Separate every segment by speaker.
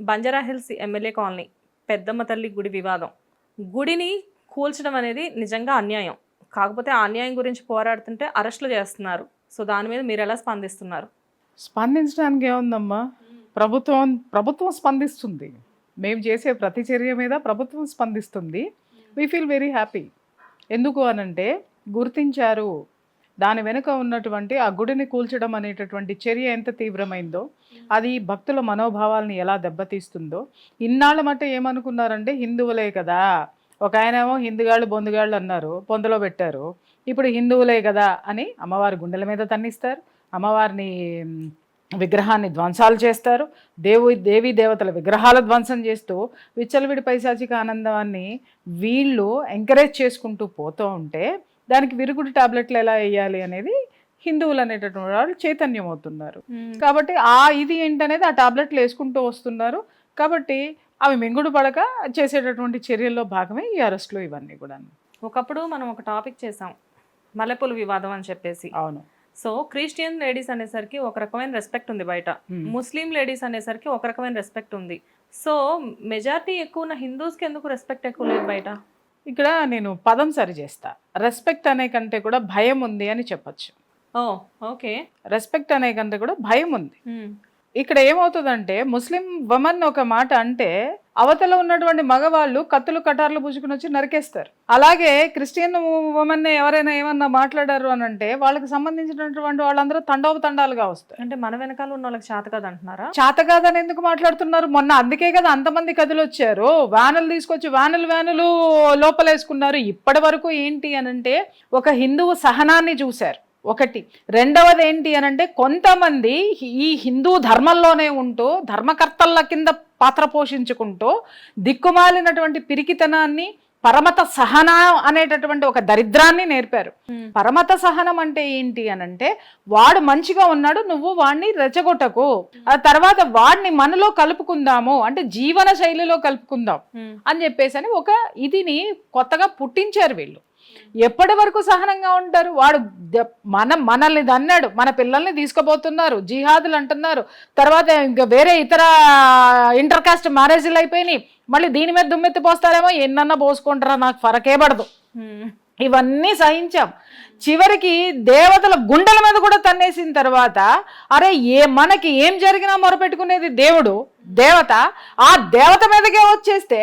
Speaker 1: Banjara hills MLA colony పెద్దమ్మ తల్లి గుడి వివాదం. గుడిని కూల్చడం అనేది నిజంగా అన్యాయం. కాకపోతే ఆ అన్యాయం గురించి పోరాడుతుంటే అరెస్టులు చేస్తున్నారు. సో దాని మీద మీరు ఎలా స్పందిస్తున్నారు?
Speaker 2: స్పందించడానికి ఏముందమ్మా? ప్రభుత్వం ప్రభుత్వం స్పందిస్తుంది. మేము చేసే ప్రతి చర్య మీద ప్రభుత్వం స్పందిస్తుంది. వీ ఫీల్ వెరీ హ్యాపీ ఎందుకు అనంటే గుర్తించారు దాని వెనుక ఉన్నటువంటి ఆ గుడిని కూల్చడం అనేటటువంటి చర్య ఎంత తీవ్రమైందో అది భక్తుల మనోభావాలను ఎలా దెబ్బతీస్తుందో. ఇన్నాళ్ళ మట్ట ఏమనుకున్నారంటే హిందువులే కదా ఒక ఆయనేమో హిందుగాళ్ళు బొందుగాళ్ళు అన్నారు పొందులో పెట్టారు ఇప్పుడు హిందువులే కదా అని అమ్మవారి గుండెల మీద తన్నిస్తారు. అమ్మవారిని విగ్రహాన్ని ధ్వంసాలు చేస్తారు. దేవు దేవీ దేవతల విగ్రహాల ధ్వంసం చేస్తూ విచ్చలవిడి పైశాచిక ఆనందాన్ని వీళ్ళు ఎంకరేజ్ చేసుకుంటూ పోతూ ఉంటే దానికి విరుగుడు టాబ్లెట్లు ఎలా వేయాలి అనేది హిందువులు అనేటటువంటి వాళ్ళు చైతన్యం అవుతున్నారు కాబట్టి ఆ ఇది ఏంటనేది ఆ టాబ్లెట్లు వేసుకుంటూ వస్తున్నారు. కాబట్టి అవి మింగుడు పడక చేసేటటువంటి చర్యల్లో భాగమే ఈ అరెస్టులు ఇవన్నీ కూడా
Speaker 1: ఒకప్పుడు మనం ఒక టాపిక్ చేసాం మల్లెపూల వివాదం అని చెప్పేసి.
Speaker 2: అవును.
Speaker 1: సో క్రిస్టియన్ లేడీస్ అనేసరికి ఒక రకమైన రెస్పెక్ట్ ఉంది బయట. ముస్లిం లేడీస్ అనేసరికి ఒక రకమైన రెస్పెక్ట్ ఉంది. సో మెజారిటీ ఎక్కువ ఉన్న హిందూస్కి ఎందుకు రెస్పెక్ట్ ఎక్కువ లేదు బయట?
Speaker 2: ఇక్కడ నేను పదం సరి చేస్తా. రెస్పెక్ట్ అనే కంటే కూడా భయం ఉంది అని చెప్పొచ్చు.
Speaker 1: ఓ ఓకే.
Speaker 2: రెస్పెక్ట్ అనే కంటే కూడా భయం ఉంది. ఇక్కడ ఏమవుతుందంటే ముస్లిం వమన్ ఒక మాట అంటే అవతల ఉన్నటువంటి మగవాళ్ళు కత్తులు కటార్లు పుచ్చుకుని వచ్చి నరికేస్తారు. అలాగే క్రిస్టియన్ ఉమెన్ ఎవరైనా ఏమన్నా మాట్లాడారు అని అంటే వాళ్ళకి సంబంధించినటువంటి వాళ్ళందరూ తండోపతండాలుగా వస్తారు.
Speaker 1: అంటే మన వెనకాల ఉన్న వాళ్ళకి చేత కదా అంటున్నారా
Speaker 2: చాతగాదని ఎందుకు మాట్లాడుతున్నారు? మొన్న అందుకే కదా అంతమంది కథలు వచ్చారు. వ్యానులు తీసుకొచ్చి వ్యానులు వ్యానులు లోపలేసుకున్నారు. ఇప్పటి వరకు ఏంటి అనంటే ఒక హిందువు సహనాన్ని చూశారు. ఒకటి. రెండవది ఏంటి అనంటే కొంతమంది ఈ హిందూ ధర్మంలోనే ఉంటూ ధర్మకర్తల కింద పాత్ర పోషించుకుంటూ దిక్కుమాలినటువంటి పిరికితనాన్ని పరమత సహన అనేటటువంటి ఒక దరిద్రాన్ని నేర్పారు. పరమత సహనం అంటే ఏంటి అని అంటే వాడు మంచిగా ఉన్నాడు నువ్వు వాడిని రెచ్చగొట్టకు. ఆ తర్వాత వాడిని మనలో కలుపుకుందాము అంటే జీవన శైలిలో కలుపుకుందాం అని చెప్పేసి అని ఒక ఇదిని కొత్తగా పుట్టించారు వీళ్ళు. ఎప్పటి వరకు సహనంగా ఉంటారు? వాడు ద- మన మనల్ని దన్నాడు మన పిల్లల్ని తీసుకుపోతున్నారు జిహాదులు అంటున్నారు తర్వాత ఇంకా వేరే ఇతర ఇంటర్ కాస్ట్ మ్యారేజ్లు అయిపోయినాయి మళ్ళీ దీని మీద దుమ్మెత్తి పోస్తారేమో ఎన్నన్నా పోసుకుంటారా నాకు ఫరకే పడదు. ఇవన్నీ సహించాం. చివరికి దేవతల గుండెల మీద కూడా తన్నేసిన తర్వాత అరే ఏ మనకి ఏం జరిగినా మొరపెట్టుకునేది దేవుడు దేవత ఆ దేవత మీదకే వచ్చేస్తే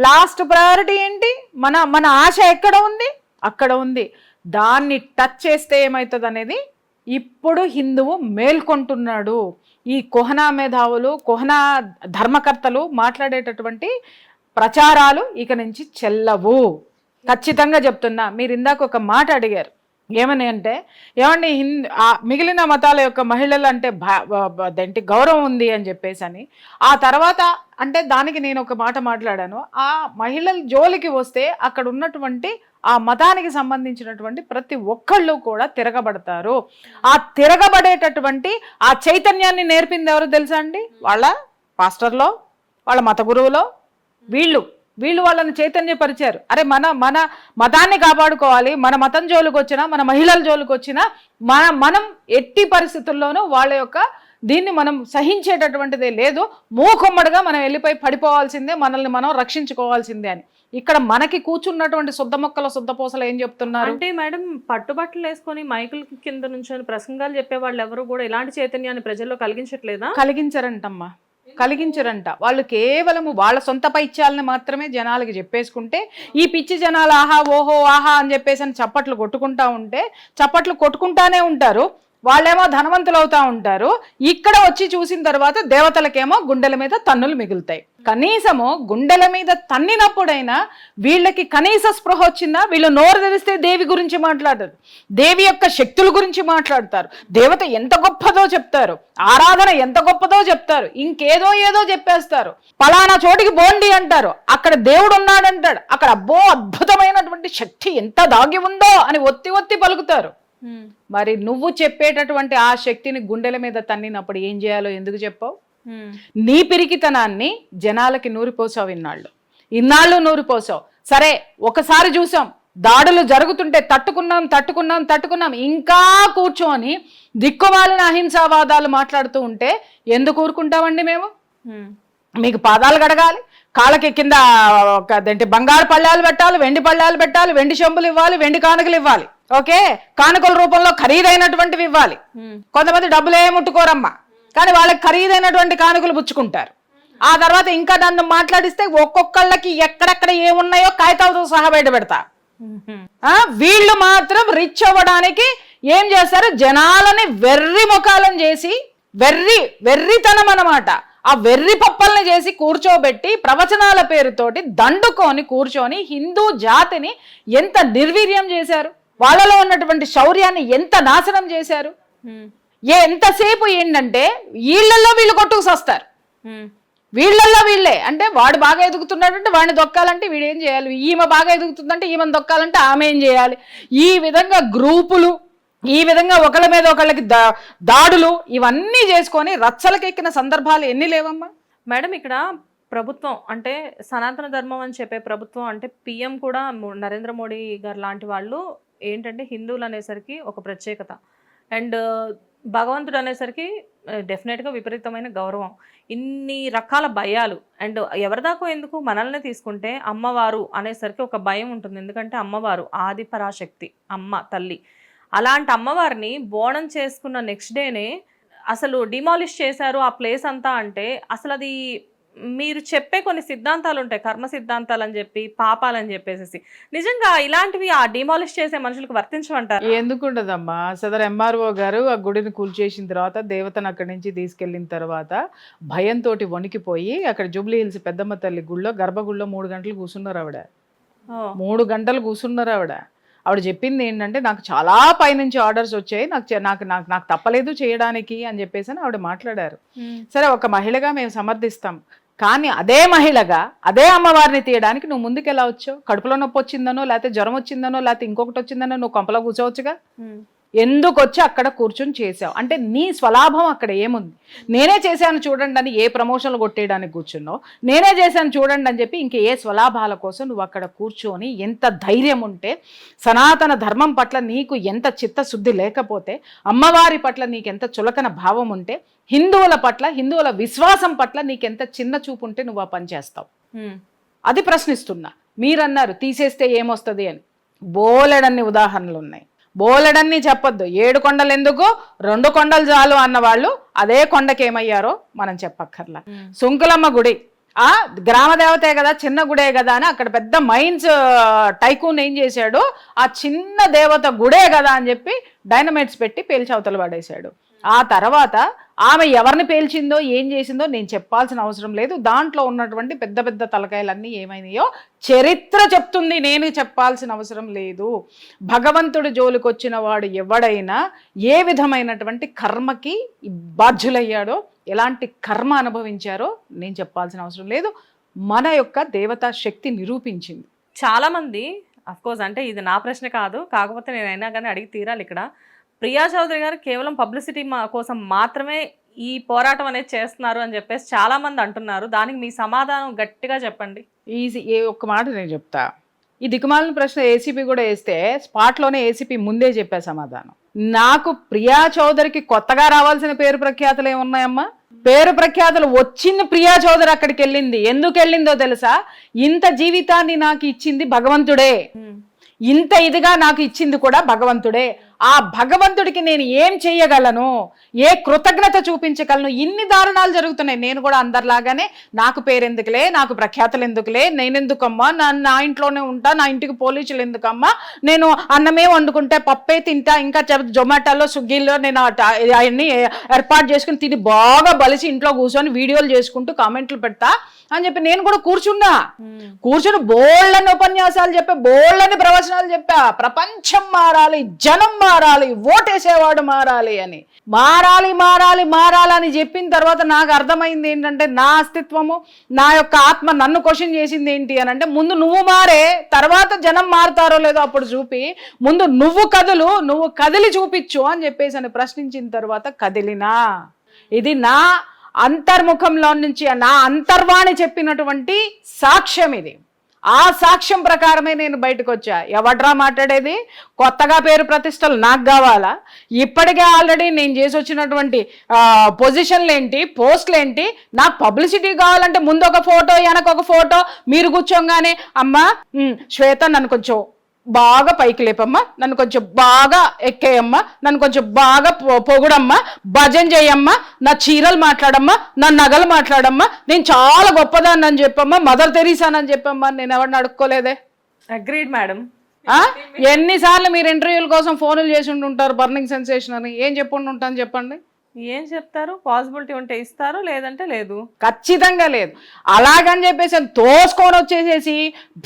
Speaker 2: లాస్ట్ ప్రయారిటీ ఏంటి? మన మన ఆశ ఎక్కడ ఉంది? అక్కడ ఉంది. దాన్ని టచ్ చేస్తే ఏమవుతుంది అనేది ఇప్పుడు హిందువు మేల్కొంటున్నాడు. ఈ కోహనా మేధావులు కోహనా ధర్మకర్తలు మాట్లాడేటటువంటి ప్రచారాలు ఇక నుంచి చెల్లవు. ఖచ్చితంగా చెప్తున్నా. మీరు ఇందాక ఒక మాట అడిగారు. ఏమని అంటే ఏమండి హింద్ ఆ మిగిలిన మతాల యొక్క మహిళలు అంటే భా- అదేంటి గౌరవం ఉంది అని చెప్పేసి అని ఆ తర్వాత అంటే దానికి నేను ఒక మాట మాట్లాడాను. ఆ మహిళల జోలికి వస్తే అక్కడ ఉన్నటువంటి ఆ మతానికి సంబంధించినటువంటి ప్రతి ఒక్కళ్ళు కూడా తిరగబడతారు. ఆ తిరగబడేటటువంటి ఆ చైతన్యాన్ని నేర్పింది ఎవరు తెలుసా అండి? వాళ్ళ పాస్టర్లో వాళ్ళ మత గురువులో వీళ్ళు. వీళ్ళు వాళ్ళని చైతన్యపరిచారు. అరే మన మన మతాన్ని కాపాడుకోవాలి. మన మతం జోలికి వచ్చినా మన మహిళల జోలికి వచ్చినా మన మనం ఎట్టి పరిస్థితుల్లోనూ వాళ్ళ యొక్క దీన్ని మనం సహించేటటువంటిదే లేదు. మూకుమ్మడిగా మనం వెళ్ళిపోయి పడిపోవాల్సిందే మనల్ని మనం రక్షించుకోవాల్సిందే అని. ఇక్కడ మనకి కూర్చున్నటువంటి శుద్ధ మొక్కల శుద్ధ పూసలు ఏం చెప్తున్నారు?
Speaker 1: అంటే మేడం పట్టుబట్టలు వేసుకొని మైకుల కింద నుంచి ప్రసంగాలు చెప్పే వాళ్ళు ఎవరు కూడా ఇలాంటి చైతన్యాన్ని ప్రజల్లో కలిగించట్లేదా?
Speaker 2: కలిగించరంటమ్మా. కలిగించరంట. వాళ్ళు కేవలము వాళ్ళ సొంత పైత్యాలను మాత్రమే జనాలకి చెప్పేసుకుంటే ఈ పిచ్చి జనాలు ఆహా ఓహో ఆహా అని చెప్పేసి అని చప్పట్లు కొట్టుకుంటా ఉంటే చప్పట్లు కొట్టుకుంటానే ఉంటారు. వాళ్ళేమో ధనవంతులు అవుతా ఉంటారు. ఇక్కడ వచ్చి చూసిన తర్వాత దేవతలకేమో గుండెల మీద తన్నులు మిగులుతాయి. కనీసము గుండెల మీద తన్నినప్పుడైనా వీళ్ళకి కనీస స్పృహ వచ్చిందా వీళ్ళు నోరు తెరిస్తే దేవి గురించి మాట్లాడరు. దేవి యొక్క శక్తుల గురించి మాట్లాడతారు. దేవత ఎంత గొప్పదో చెప్తారు. ఆరాధన ఎంత గొప్పదో చెప్తారు. ఇంకేదో ఏదో చెప్పేస్తారు. పలానా చోటికి బోండి అంటారు. అక్కడ దేవుడు ఉన్నాడంటాడు. అక్కడ అబ్బో అద్భుతమైనటువంటి శక్తి ఎంత దాగి ఉందో అని ఒత్తి ఒత్తి పలుకుతారు. మరి నువ్వు చెప్పేటటువంటి ఆ శక్తిని గుండెల మీద తన్నినప్పుడు ఏం చేయాలో ఎందుకు చెప్పావు? నీ పిరికితనాన్ని జనాలకి నూరిపోసావు ఇన్నాళ్ళు. ఇన్నాళ్ళు నూరిపోసావు. సరే ఒకసారి చూసాం. దాడులు జరుగుతుంటే తట్టుకున్నాం తట్టుకున్నాం తట్టుకున్నాం. ఇంకా కూర్చొని దిక్కుమాలిన అహింసావాదాలు మాట్లాడుతూ ఉంటే ఎందుకు ఊరుకుంటామండి మేము? మీకు పాదాలు కడగాలి కాళ్ళకి కింద ఒక అదేంటి బంగారు పళ్ళాలు పెట్టాలి వెండి పళ్ళాలు పెట్టాలి వెండి చెంబులు ఇవ్వాలి వెండి కానుకలు ఇవ్వాలి. ఓకే? కానుకల రూపంలో ఖరీదైనటువంటివి ఇవ్వాలి. కొంతమంది డబ్బులే ముట్టుకోరమ్మా. కానీ వాళ్ళకి ఖరీదైనటువంటి కానుకలు పుచ్చుకుంటారు. ఆ తర్వాత ఇంకా నన్ను మాట్లాడిస్తే ఒక్కొక్కళ్ళకి ఎక్కడెక్కడ ఏమున్నాయో కాగితాలతో సహా బయట పెడతా. వీళ్ళు మాత్రం రిచ్ అవ్వడానికి ఏం చేస్తారు? జనాలని వెర్రి ముఖాలను చేసి వెర్రి వెర్రితనం అన్నమాట. ఆ వెర్రి పప్పల్ని చేసి కూర్చోబెట్టి ప్రవచనాల పేరుతోటి దండుకొని కూర్చొని హిందూ జాతిని ఎంత నిర్వీర్యం చేశారు? వాళ్ళలో ఉన్నటువంటి శౌర్యాన్ని ఎంత నాశనం చేశారు? ఏ ఎంతసేపు ఏంటంటే వీళ్ళల్లో వీళ్ళు కొట్టుకు సస్తారు. వీళ్ళల్లో వీళ్ళే. అంటే వాడు బాగా ఎదుగుతున్నాడంటే వాడిని దొక్కాలంటే వీడు ఏం చేయాలి? ఈమె బాగా ఎదుగుతుందంటే ఈమెను దొక్కాలంటే ఆమె ఏం చేయాలి? ఈ విధంగా గ్రూపులు ఈ విధంగా ఒకళ్ళ మీద ఒకళ్ళకి దా దాడులు ఇవన్నీ చేసుకొని రచ్చలకెక్కిన సందర్భాలు ఎన్ని లేవమ్మా?
Speaker 1: మేడం ఇక్కడ ప్రభుత్వం అంటే సనాతన ధర్మం అని చెప్పే ప్రభుత్వం అంటే పిఎం కూడా నరేంద్ర మోడీ గారు లాంటి వాళ్ళు ఏంటంటే హిందువులు అనేసరికి ఒక ప్రత్యేకత. అండ్ భగవంతుడు అనేసరికి డెఫినెట్గా విపరీతమైన గౌరవం. ఇన్ని రకాల భయాలు. అండ్ ఎవరిదాకో ఎందుకు? మనల్ని తీసుకుంటే అమ్మవారు అనేసరికి ఒక భయం ఉంటుంది. ఎందుకంటే అమ్మవారు ఆది పరాశక్తి అమ్మ తల్లి. అలాంటి అమ్మవారిని బోనం చేసుకున్న నెక్స్ట్ డేనే అసలు డిమాలిష్ చేశారు ఆ ప్లేస్ అంతా అంటే అసలు అది మీరు చెప్పే కొన్ని సిద్ధాంతాలు ఉంటాయి కర్మ సిద్ధాంతాలు అని చెప్పి పాపాలని చెప్పేసి నిజంగా ఇలాంటివి ఆ డిమాలిష్ చేసే మనుషులకు వర్తించమంటారు?
Speaker 2: ఎందుకు ఉండదమ్మా? సదరు ఎంఆర్ఓ గారు ఆ గుడిని కూల్చేసిన తర్వాత దేవతను అక్కడి నుంచి తీసుకెళ్ళిన తర్వాత భయంతో వణికిపోయి అక్కడ జూబ్లీ హిల్స్ పెద్దమ్మ తల్లి గుళ్ళో గర్భగుడిలో మూడు గంటలు కూర్చున్నారు ఆవిడ. మూడు గంటలు కూర్చున్నారు ఆవిడ. ఆవిడ చెప్పింది ఏంటంటే నాకు చాలా పైనుంచి ఆర్డర్స్ వచ్చాయి. నాకు నాకు నాకు నాకు తప్పలేదు చేయడానికి అని చెప్పేసి ఆవిడ మాట్లాడారు. సరే ఒక మహిళగా మేము సమర్థిస్తాం. కానీ అదే మహిళగా అదే అమ్మవారిని తీయడానికి నువ్వు ముందుకు ఎలా వచ్చావు? కడుపులో నొప్పి వచ్చిందనో లేకపోతే జ్వరం వచ్చిందనో లేకపోతే ఇంకొకటి వచ్చిందనో నువ్వు కొంపలో కూర్చోవచ్చుగా? ఎందుకు వచ్చి అక్కడ కూర్చొని చేసావు? అంటే నీ స్వలాభం అక్కడ ఏముంది? నేనే చేశాను చూడండి అని ఏ ప్రమోషన్లు కొట్టేయడానికి కూర్చున్నావు? నేనే చేశాను చూడండి అని చెప్పి ఇంక ఏ స్వలాభాల కోసం నువ్వు అక్కడ కూర్చొని ఎంత ధైర్యం ఉంటే సనాతన ధర్మం పట్ల నీకు ఎంత చిత్తశుద్ధి లేకపోతే అమ్మవారి పట్ల నీకు ఎంత చులకన భావం ఉంటే హిందువుల పట్ల హిందువుల విశ్వాసం పట్ల నీకెంత చిన్న చూపు ఉంటే నువ్వు ఆ పని చేస్తావు? అది ప్రశ్నిస్తున్నా. మీరన్నారు తీసేస్తే ఏమొస్తుంది అని. బోలెడన్ని ఉదాహరణలు ఉన్నాయి బోలెడన్ని చెప్పొద్దు. ఏడు కొండలు ఎందుకు? రెండు కొండలు చాలు అన్న వాళ్ళు అదే కొండకి ఏమయ్యారో మనం చెప్పక్కర్లా. సుంకులమ్మ గుడి. ఆ గ్రామ దేవతే కదా చిన్న గుడే కదా అని అక్కడ పెద్ద మైన్స్ టైకూన్ ఏం చేశాడు? ఆ చిన్న దేవత గుడే కదా అని చెప్పి డైనమైట్స్ పెట్టి పేల్చి అవతల పడేశాడు. ఆ తర్వాత ఆమె ఎవరిని పేల్చిందో ఏం చేసిందో నేను చెప్పాల్సిన అవసరం లేదు. దాంట్లో ఉన్నటువంటి పెద్ద పెద్ద తలకాయలన్నీ ఏమైనాయో చరిత్ర చెప్తుంది. నేను చెప్పాల్సిన అవసరం లేదు. భగవంతుడు జోలికొచ్చిన వాడు ఎవడైనా ఏ విధమైనటువంటి కర్మకి బాధ్యులయ్యాడో ఎలాంటి కర్మ అనుభవించారో నేను చెప్పాల్సిన అవసరం లేదు. మన యొక్క దేవతా శక్తి నిరూపించింది.
Speaker 1: చాలామంది అఫ్కోర్స్ అంటే ఇది నా ప్రశ్న కాదు. కాకపోతే నేను అయినా కానీ అడిగి తీరాలి ఇక్కడ. ప్రియా చౌదరి గారు కేవలం పబ్లిసిటీ మా కోసం మాత్రమే ఈ పోరాటం అనేది చేస్తున్నారు అని చెప్పేసి చాలా మంది అంటున్నారు. దానికి మీ సమాధానం గట్టిగా చెప్పండి.
Speaker 2: ఈజీ. ఏ ఒక్క మాట నేను చెప్తా. ఈ దిక్కుమాలిన ప్రశ్న ఏసీపీ కూడా వేస్తే స్పాట్లోనే ఏసీపీ ముందే చెప్పా సమాధానం. నాకు ప్రియా చౌదరికి కొత్తగా రావాల్సిన పేరు ప్రఖ్యాతులు ఏమున్నాయమ్మా? పేరు ప్రఖ్యాతులు వచ్చిన ప్రియా చౌదరి అక్కడికి వెళ్ళింది. ఎందుకు వెళ్ళిందో తెలుసా? ఇంత జీవితాన్ని నాకు ఇచ్చింది భగవంతుడే. ఇంత ఇదిగా నాకు ఇచ్చింది కూడా భగవంతుడే. ఆ భగవంతుడికి నేను ఏం చెయ్యగలను ఏ కృతజ్ఞత చూపించగలను? ఇన్ని దారుణాలు జరుగుతున్నాయి. నేను కూడా అందరిలాగానే నాకు పేరెందుకులే నాకు ప్రఖ్యాతలు ఎందుకులే నేనెందుకమ్మా? నా నా ఇంట్లోనే ఉంటా నా ఇంటికి పోలీసులు ఎందుకమ్మా? నేను అన్నమే వండుకుంటే పప్పే తింటా ఇంకా జొమాటోలో స్విగ్గీలో నేను అవన్నీ ఏర్పాటు చేసుకుని తిని బాగా బలిసి ఇంట్లో కూర్చొని వీడియోలు చేసుకుంటూ కామెంట్లు పెడతా అని చెప్పి నేను కూడా కూర్చున్నా. కూర్చుని బోళ్ళని ఉపన్యాసాలు చెప్పా బోళ్ళని ప్రవచనాలు చెప్పా. ప్రపంచం మారాలి జనం మారాలి ఓటేసేవాడు మారాలి అని. మారాలి మారాలి మారాలని చెప్పిన తర్వాత నాకు అర్థమైంది ఏంటంటే నా అస్తిత్వము నా యొక్క ఆత్మ నన్ను క్వశ్చన్ చేసింది ఏంటి అని అంటే ముందు నువ్వు మారే తర్వాత జనం మారుతారో లేదో అప్పుడు చూపి ముందు నువ్వు కదులు నువ్వు కదిలి చూపించు అని చెప్పేసి అని ప్రశ్నించిన తర్వాత కదిలినా. ఇది నా అంతర్ముఖంలో నుంచి నా అంతర్వాణి చెప్పినటువంటి సాక్ష్యం ఇది. ఆ సాక్ష్యం ప్రకారమే నేను బయటకు వచ్చా ఎవడ్రా మాట్లాడేది? కొత్తగా పేరు ప్రతిష్టలు నాకు కావాలా? ఇప్పటికే ఆల్రెడీ నేను చేసి వచ్చినటువంటి పొజిషన్లు ఏంటి పోస్టులు ఏంటి నాకు పబ్లిసిటీ కావాలంటే ముందు ఒక ఫోటో వెనక ఒక ఫోటో మీరు కూర్చోగానే అమ్మ శ్వేత నన్ను కొంచెం బాగా పైకి లేపమ్మా. నన్ను కొంచెం బాగా ఎక్కేయమ్మా. నన్ను కొంచెం బాగా పొగుడమ్మా. భజన చేయమ్మా నా చీరలు మాట్లాడమ్మా. నా నగలు మాట్లాడమ్మా. నేను చాలా గొప్పదాన్ని అని చెప్పమ్మా. మదర్ తెరీసానని చెప్పమ్మా. నేను ఎవరిని అడుక్కోలేదే.
Speaker 1: Agreed madam?
Speaker 2: ఎన్నిసార్లు మీరు ఇంటర్వ్యూల కోసం ఫోన్లు చేసి ఉంటుంటారు బర్నింగ్ సెన్సేషన్ అని. ఏం చెప్పుండి ఉంటాను చెప్పండి.
Speaker 1: ఏం చెప్తారు? పాసిబిలిటీ ఉంటే ఇస్తారు లేదంటే లేదు?
Speaker 2: ఖచ్చితంగా లేదు. అలాగని చెప్పేసి తోసుకొని వచ్చేసేసి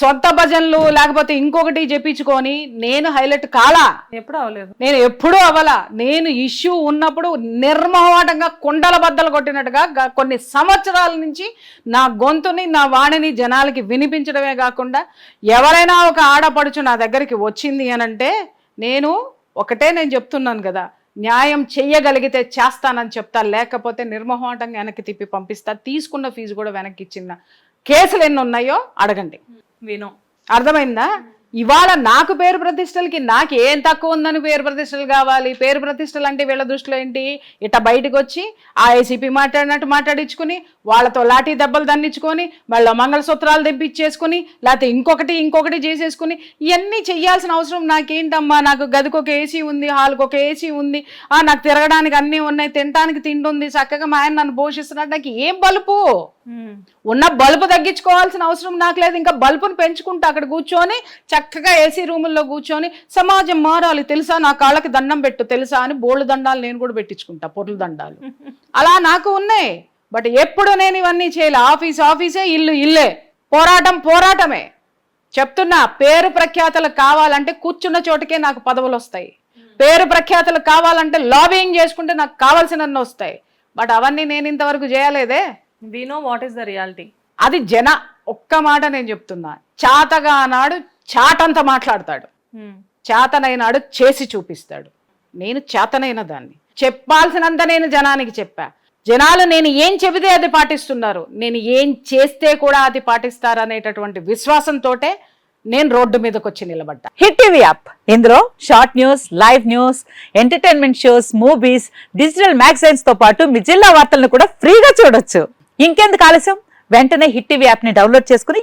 Speaker 2: సొంత భజనలు లేకపోతే ఇంకొకటి చెప్పించుకొని నేను హైలైట్ కాలా?
Speaker 1: ఎప్పుడు అవ్వలేదు.
Speaker 2: నేను ఎప్పుడూ అవలా నేను ఇష్యూ ఉన్నప్పుడు నిర్మోహమాటంగా కుండల బద్దలు కొట్టినట్టుగా కొన్ని సంవత్సరాల నుంచి నా గొంతుని నా వాణిని జనాలకి వినిపించడమే కాకుండా ఎవరైనా ఒక ఆడపడుచు నా దగ్గరికి వచ్చింది అనంటే నేను ఒకటే నేను చెప్తున్నాను కదా. న్యాయం చెయ్యగలిగితే చేస్తానని చెప్తా లేకపోతే నిర్మోహమాటంగా వెనక్కి తిప్పి పంపిస్తా తీసుకున్న ఫీజు కూడా వెనక్కి ఇచ్చిన కేసులు ఎన్ని ఉన్నాయో అడగండి.
Speaker 1: విను.
Speaker 2: అర్థమైందా? ఇవాళ నాకు పేరు ప్రతిష్టలకి నాకు ఏం తక్కువ ఉందని పేరు ప్రతిష్టలు కావాలి? పేరు ప్రతిష్టలు అంటే వీళ్ళ దృష్టిలో ఏంటి? ఇట్ట బయటకు వచ్చి ఆ ఏసీపీ మాట్లాడినట్టు మాట్లాడించుకుని వాళ్ళతో లాఠీ దెబ్బలు దండించుకొని వాళ్ళ మంగళసూత్రాలు తెప్పించేసుకుని లేకపోతే ఇంకొకటి ఇంకొకటి చేసేసుకుని ఇవన్నీ చెయ్యాల్సిన అవసరం నాకేంటమ్మా? నాకు గదికి ఒక ఏసీ ఉంది హాల్కి ఒక ఏసీ ఉంది. ఆ నాకు తిరగడానికి అన్నీ ఉన్నాయి తినడానికి తిండి ఉంది చక్కగా మా ఆయన నన్ను పోషిస్తున్నాడు. నాకు ఏం బలుపు. ఉన్న బల్బు తగ్గించుకోవాల్సిన అవసరం నాకు లేదు. ఇంకా బల్బును పెంచుకుంటా అక్కడ కూర్చొని చక్కగా ఏసీ రూముల్లో కూర్చొని సమాజం మారాలి తెలుసా? నా కాళ్ళకి దండం పెట్టు తెలుసా? అని బోళ్ళు దండాలు నేను కూడా పెట్టించుకుంటా పొర్లు దండాలు. అలా నాకు ఉన్నాయి. బట్ ఎప్పుడు నేను ఇవన్నీ చేయలే. ఆఫీస్ ఆఫీసే ఇల్లు ఇల్లే. పోరాటం పోరాటమే. చెప్తున్నా పేరు ప్రఖ్యాతలు కావాలంటే కూర్చున్న చోటుకే నాకు పదవులు వస్తాయి. పేరు ప్రఖ్యాతలు కావాలంటే లాబింగ్ చేసుకుంటే నాకు కావాల్సినన్ని వస్తాయి. బట్ అవన్నీ నేను ఇంతవరకు చేయలేదే.
Speaker 1: We know what is the reality
Speaker 2: అది జన ఒక్క మాట నేను చెప్తున్నా. చాతగా అన్నాడు చాటంత మాట్లాడతాడు. చేతనైనాడు చేసి చూపిస్తాడు. నేను చేతనైన దాన్ని. చెప్పాల్సినంత నేను జనానికి చెప్పా. జనాలు నేను ఏం చెబితే అది పాటిస్తున్నారు. నేను ఏం చేస్తే కూడా అది పాటిస్తారు అనేటటువంటి విశ్వాసంతోటే నేను రోడ్డు మీదకి వచ్చి నిలబడ్డా.
Speaker 3: Hit TV app. ఇందులో short news live news entertainment shows movies digital మ్యాగజైన్స్తో పాటు మీ జిల్లా వార్తలను కూడా ఫ్రీగా చూడొచ్చు. ఇంకెందుకు ఆలస్యం? వెంటనే హిట్ టీవీ యాప్ని డౌన్లోడ్ చేసుకుని